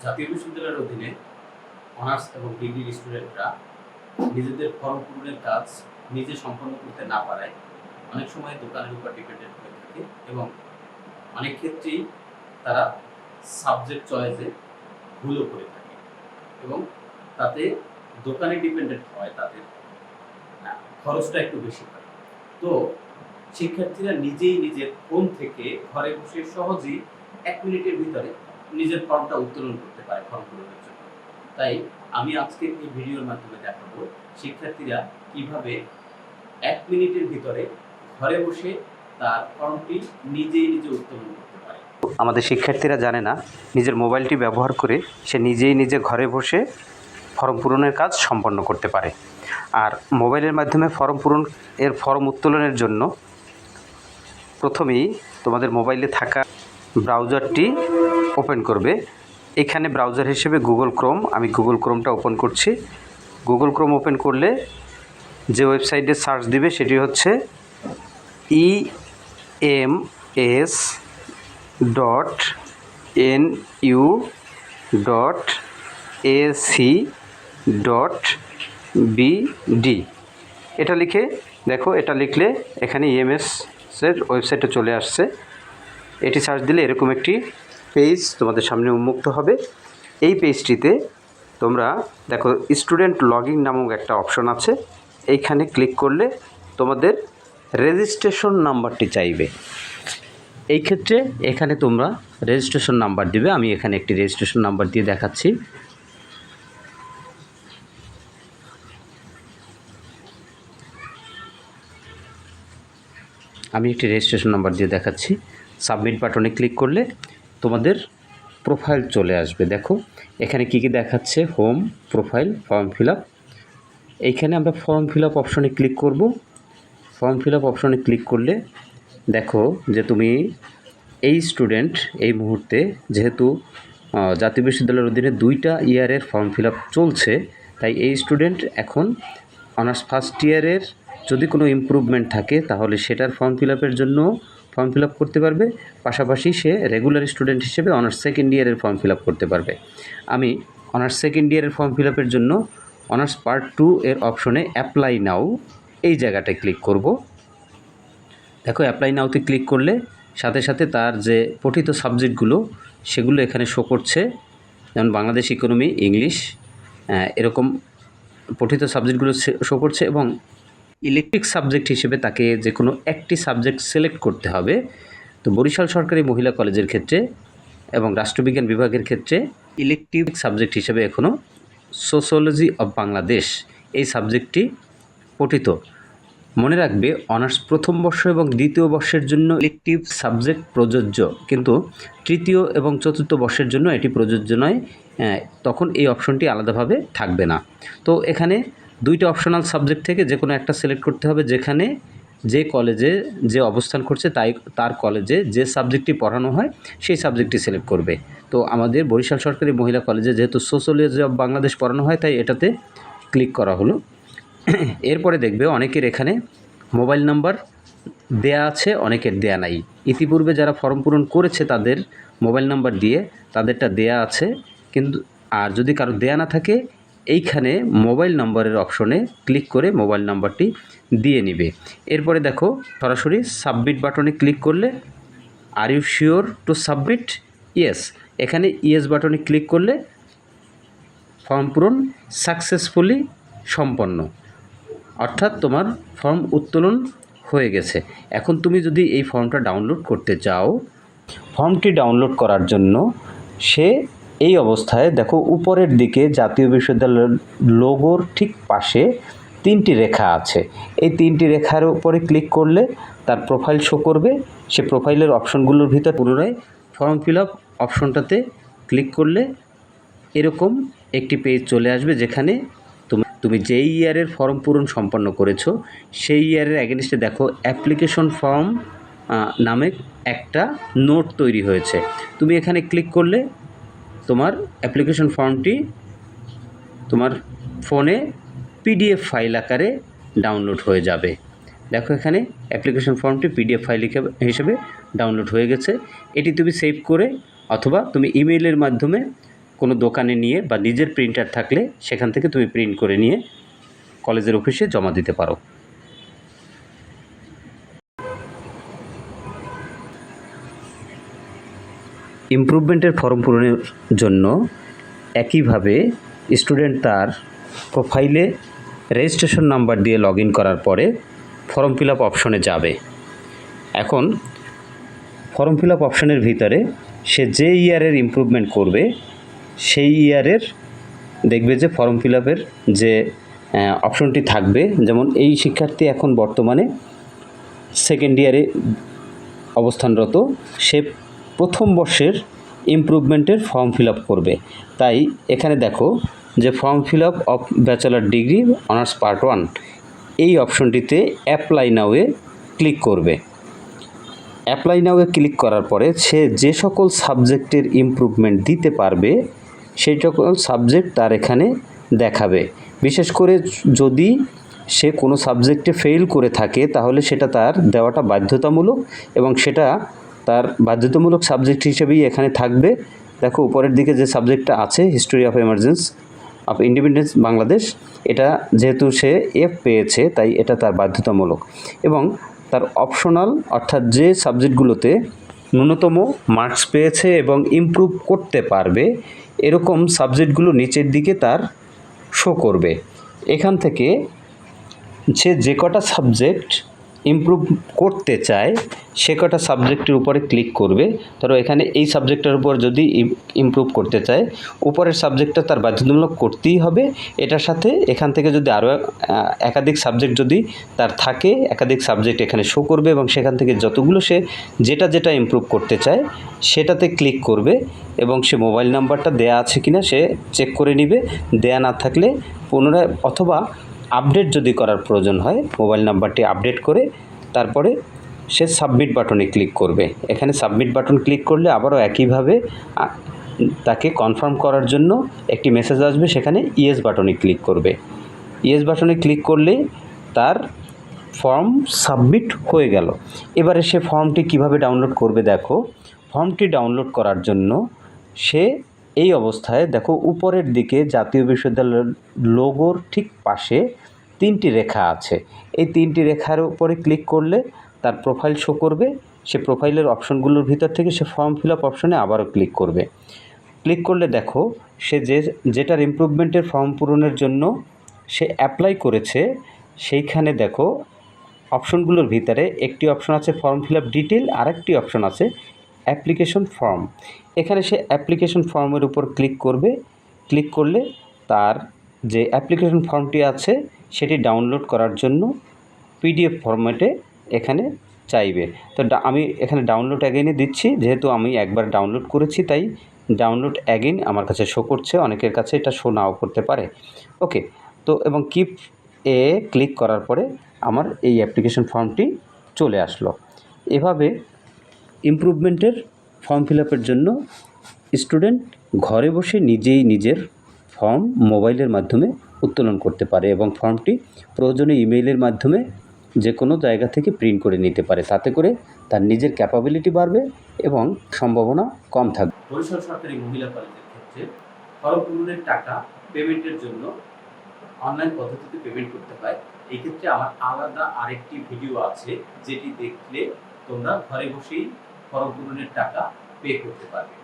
জাতীয় বিশ্ববিদ্যালয়ের অধীনে অনার্স এবং ডিগ্রির স্টুডেন্টরা নিজেদের ফর্ম পূরণের কাজ নিজে সম্পন্ন করতে না পারায় অনেক সময় দোকানের উপর ডিপেন্ডেন্ট হয়ে থাকে এবং অনেক ক্ষেত্রেই তারা সাবজেক্ট চয়েসে ভুলও করে থাকে এবং তাতে দোকানে ডিপেন্ডেন্ট হয় তাদের। খরচটা একটু বেশি হয়। তো শিক্ষার্থীরা নিজেই নিজের ফোন থেকে ঘরে বসে সহজেই এক মিনিটের ভিতরে নিজের ফর্মটা উত্তোলন করতে তাই আমি আজকে এই ভিডিওর মাধ্যমে দেখাবো শিক্ষার্থীরা কীভাবে এক মিনিটের ভিতরে ঘরে বসে তার ফর্মটি নিজেই নিজে আমাদের শিক্ষার্থীরা জানে না, নিজের মোবাইলটি ব্যবহার করে সে নিজেই নিজে ঘরে বসে ফর্ম পূরণের কাজ সম্পন্ন করতে পারে। আর মোবাইলের মাধ্যমে ফর্ম পূরণ, এর ফর্ম উত্তোলনের জন্য প্রথমেই তোমাদের মোবাইলে থাকা ব্রাউজারটি ওপেন করবে। এখানে ব্রাউজার হিসেবে গুগল ক্রোম আমি গুগল ক্রোমটা ওপেন করছি। গুগল ক্রোম ওপেন করলে যে ওয়েবসাইটে সার্চ দিবে সেটি হচ্ছে E M S dot N U dot AC dot BD এটা লিখে, দেখো, এটা লিখলে এখানে ইএমএস এর ওয়েবসাইটে চলে আসছে। এটি সার্চ দিলে এরকম একটি পেজ তোমাদের সামনে উন্মুক্ত হবে। এই পেজটিতে তোমরা দেখো স্টুডেন্ট লগইন নামক একটা অপশন আছে। এইখানে ক্লিক করলে তোমাদের রেজিস্ট্রেশন নাম্বারটি চাইবে। এই ক্ষেত্রে এখানে তোমরা রেজিস্ট্রেশন নাম্বার দিবে। আমি এখানে একটি রেজিস্ট্রেশন নাম্বার দিয়ে দেখাচ্ছি। আমি একটি রেজিস্ট্রেশন নাম্বার দিয়ে দেখাচ্ছি। সাবমিট বাটনে ক্লিক করলে তোমাদের প্রোফাইল চলে আসবে। দেখো, এখানে কি কি দেখাচ্ছে? Home profile form fill up এইখানে আমরা ফর্ম ফিল আপ অপশনে ক্লিক করব। ফর্ম ফিল আপ অপশনে ক্লিক করলে দেখো যে তুমি এই স্টুডেন্ট এই মুহূর্তে যেহেতু জাতীয় বিশ্ববিদ্যালয়ের অধীনে দুইটা ইয়ারের ফর্ম ফিল আপ চলছে, তাই এই স্টুডেন্ট এখন অনার্স ফার্স্ট ইয়ারের যদি কোনো ইমপ্রুভমেন্ট থাকে, তাহলে সেটার ফর্ম ফিল আপের জন্য ফর্ম ফিল আপ করতে পারবে। পাশাপাশি সে রেগুলার স্টুডেন্ট হিসেবে অনার্স সেকেন্ড ইয়ারের ফর্ম ফিল আপ করতে পারবে। আমি অনার্স সেকেন্ড ইয়ারের ফর্ম ফিল আপের জন্য অনার্স পার্ট টু এর অপশনে অ্যাপ্লাই নাও এই জায়গাটায় ক্লিক করব। দেখো অ্যাপ্লাই নাওতে ক্লিক করলে সাথে সাথে তার যে পঠিত সাবজেক্টগুলো সেগুলো এখানে শো করছে। যেমন বাংলাদেশ ইকোনমি ইংলিশ এরকম পঠিত সাবজেক্টগুলো শো করছে এবং ইলেকট্রিক সাবজেক্ট হিসেবে তাকে যে কোনো একটি সাবজেক্ট সিলেক্ট করতে হবে। তো বরিশাল সরকারি মহিলা কলেজের ক্ষেত্রে এবং রাষ্ট্রবিজ্ঞান বিভাগের ক্ষেত্রে ইলেকটিভ সাবজেক্ট হিসেবে এখনও সোশ্যোলজি অব বাংলাদেশ এই সাবজেক্টটি পঠিত। মনে রাখবে, অনার্স প্রথম বর্ষ এবং দ্বিতীয় বর্ষের জন্য ইলেকটিভ সাবজেক্ট প্রযোজ্য, কিন্তু তৃতীয় এবং চতুর্থ বর্ষের জন্য এটি প্রযোজ্য নয় তখন এই অপশনটি আলাদাভাবে থাকবে না। তো এখানে দুইটা অপশনাল সাবজেক্ট থেকে যে কোনো একটা সিলেক্ট করতে হবে যেখানে যে কলেজে যে অবস্থান করছে তাই, তার কলেজে যে সাবজেক্টটি পড়ানো হয় সেই সাবজেক্টটি সিলেক্ট করবে। তো আমাদের বরিশাল সরকারি মহিলা কলেজে যেহেতু সোশ্যোলজি অব বাংলাদেশ পড়ানো হয় তাই এটাতে ক্লিক করা হলো। এরপরে দেখবে অনেকের এখানে মোবাইল নাম্বার দেয়া আছে, অনেকের দেয়া নাই। ইতিপূর্বে যারা ফর্ম পূরণ করেছে তাদের মোবাইল নাম্বার দিয়ে তাদেরটা দেয়া আছে, কিন্তু আর যদি কারও দেয়া না থাকে এইখানে মোবাইল নম্বরের অপশনে ক্লিক করে মোবাইল নাম্বারটি দিয়ে নিবে। এরপরে দেখো, সরাসরি সাবমিট বাটনে ক্লিক করলে are you sure to submit yes এখানে ইয়েস বাটনে ক্লিক করলে, ফর্ম পূরণ সাকসেসফুলি সম্পন্ন। অর্থাৎ তোমার ফর্ম উত্তোলন হয়ে গেছে। এখন তুমি যদি এই ফর্মটা ডাউনলোড করতে চাও, ফর্মটি ডাউনলোড করার জন্য সে এই অবস্থায় দেখো উপরের দিকে জাতীয় বিশ্ববিদ্যালয়ের লোগোর ঠিক পাশে তিনটি রেখা আছে। এই তিনটি রেখার উপরে ক্লিক করলে তার প্রোফাইল শো করবে। সে প্রোফাইলের অপশনগুলোর ভিতর পুনরায় ফর্ম ফিল আপ অপশনটাতে ক্লিক করলে এরকম একটি পেজ চলে আসবে যেখানে তুমি তুমি যেই ইয়ারের ফর্ম পূরণ সম্পন্ন করেছ, সেই ইয়ারের অ্যাগেনস্টে দেখো অ্যাপ্লিকেশন ফর্ম নামে একটা নোট তৈরি হয়েছে। তুমি এখানে ক্লিক করলে তোমার অ্যাপ্লিকেশন ফর্মটি তোমার ফোনে পিডিএফ ফাইল আকারে ডাউনলোড হয়ে যাবে। দেখো এখানে অ্যাপ্লিকেশন ফর্মটি পিডিএফ ফাইল হিসেবে ডাউনলোড হয়ে গেছে। এটি তুমি সেভ করে অথবা তুমি ইমেইলের মাধ্যমে কোনো দোকানে নিয়ে বা নিজের প্রিন্টার থাকলে সেখান থেকে তুমি প্রিন্ট করে নিয়ে কলেজের অফিসে জমা দিতে পারো। ইমপ্রুভমেন্টের ফর্ম পূরণের জন্য একইভাবে স্টুডেন্ট তার প্রোফাইলে রেজিস্ট্রেশন নাম্বার দিয়ে লগ করার পরে ফর্ম ফিল আপ অপশনে যাবে। এখন ফর্ম ফিল আপ অপশনের ভিতরে সে যে ইয়ারের ইমপ্রুভমেন্ট করবে, সেই ইয়ারের দেখবে যে ফর্ম ফিল আপের যে অপশনটি থাকবে। যেমন এই শিক্ষার্থী এখন বর্তমানে সেকেন্ড ইয়ারে অবস্থানরত। সে প্রথম বর্ষের ইমপ্রুভমেন্টের ফর্ম ফিল আপ করবে। তাই এখানে দেখো যে form fill up of bachelor degree honours part one এই অপশনটিতে অ্যাপ্লাই নাওয়ে ক্লিক করবে। অ্যাপ্লাই নাওয়ে ক্লিক করার পরে সে যে সকল সাবজেক্টের ইমপ্রুভমেন্ট দিতে পারবে, সেই সকল সাবজেক্ট তার এখানে দেখাবে। বিশেষ করে যদি সে কোনো সাবজেক্টে ফেল করে থাকে, তাহলে সেটা তার দেওয়াটা বাধ্যতামূলক এবং সেটা তার বাধ্যতামূলক সাবজেক্ট হিসেবেই এখানে থাকবে। দেখো, উপরের দিকে যে সাবজেক্টটা আছে history of emergence of independence Bangladesh, এটা যেহেতু সে এফ পেয়েছে, তাই এটা তার বাধ্যতামূলক। এবং তার অপশনাল অর্থাৎ যে সাবজেক্টগুলোতে ন্যূনতম মার্কস পেয়েছে এবং ইমপ্রুভ করতে পারবে, এরকম সাবজেক্টগুলো নিচের দিকে তার শো করবে। এখান থেকে সে যে কটা সাবজেক্ট ইমপ্রুভ করতে চায়, সে কটা সাবজেক্টের উপরে ক্লিক করবে। ধরো এখানে এই সাবজেক্টের উপর যদি ইমপ্রুভ করতে চায়, উপরের সাবজেক্টটা তার বাধ্যতামূলক করতেই হবে। এটার সাথে এখান থেকে যদি আরও একাধিক সাবজেক্ট যদি তার থাকে, একাধিক সাবজেক্ট এখানে শো করবে এবং সেখান থেকে যতগুলো সে যেটা যেটা ইমপ্রুভ করতে চায়, সেটাতে ক্লিক করবে এবং সে মোবাইল নাম্বারটা দেয়া আছে কিনা সে চেক করে নিবে। দেয়া না থাকলে পুনরায়, অথবা আপডেট যদি করার প্রয়োজন হয়, মোবাইল নাম্বারটি আপডেট করে তারপরে সে সাবমিট বাটনে ক্লিক করবে। এখানে সাবমিট বাটন ক্লিক করলে আবারও একইভাবে তাকে কনফার্ম করার জন্য একটি মেসেজ আসবে, সেখানে ইয়েস বাটনে ক্লিক করবে। ইয়েস বাটনে ক্লিক করলে তার ফর্ম সাবমিট হয়ে গেল। এবারে সে ফর্মটি কীভাবে ডাউনলোড করবে দেখো। ফর্মটি ডাউনলোড করার জন্য সে এই অবস্থায়, দেখো, উপরের দিকে জাতীয় বিশ্ববিদ্যালয়ের লোগোর ঠিক পাশে তিনটি রেখা আছে। এই তিনটি রেখার উপরে ক্লিক করলে তার প্রোফাইল শো করবে। সে প্রোফাইলের অপশনগুলোর ভিতর থেকে সে ফর্ম ফিল আপ অপশনে আবারও ক্লিক করবে। ক্লিক করলে দেখো, সে যে, যেটার ইমপ্রুভমেন্টের ফর্ম পূরণের জন্য সে অ্যাপ্লাই করেছে, সেইখানে দেখো অপশনগুলোর ভিতরে একটি অপশন আছে ফর্ম ফিল আপ ডিটেল আরেকটি অপশন আছে অ্যাপ্লিকেশন ফর্ম এখানে সে অ্যাপ্লিকেশন ফর্মের উপর ক্লিক করবে। ক্লিক করলে তার যে অ্যাপ্লিকেশন ফর্মটি আছে সেটি ডাউনলোড করার জন্য পিডিএফ ফরম্যাটে এখানে চাইবে। তো আমি এখানে ডাউনলোড অ্যাগেইনে দিচ্ছি, যেহেতু আমি একবার ডাউনলোড করেছি তাই ডাউনলোড অ্যাগেন আমার কাছে শো করছে, অনেকের কাছে এটা শো নাও করতে পারে। ওকে তো এবং কিপ এ ক্লিক করার পরে আমার এই অ্যাপ্লিকেশন ফর্মটি চলে আসলো। এভাবে ইমপ্রুভমেন্টের ফর্ম ফিল জন্য স্টুডেন্ট ঘরে বসে নিজেই নিজের ফর্ম মোবাইলের মাধ্যমে উত্তোলন করতে পারে এবং ফর্মটি প্রয়োজনে ইমেইলের মাধ্যমে যে কোনো জায়গা থেকে প্রিন্ট করে নিতে পারে। তাতে করে তার নিজের ক্যাপাবিলিটি বাড়বে এবং সম্ভাবনা কম থাকবে। বরিশাল সরকারি মহিলা কলেজের ক্ষেত্রে ফর্ম পূরণের টাকা পেমেন্টের জন্য অনলাইন পদ্ধতিতে পেমেন্ট করতে হয়। এই ক্ষেত্রে আমার আলাদা আরেকটি ভিডিও আছে, যেটি দেখলে তোমরা ঘরে বসেই ফর্ম পূরণের টাকা পে করতে পারবে।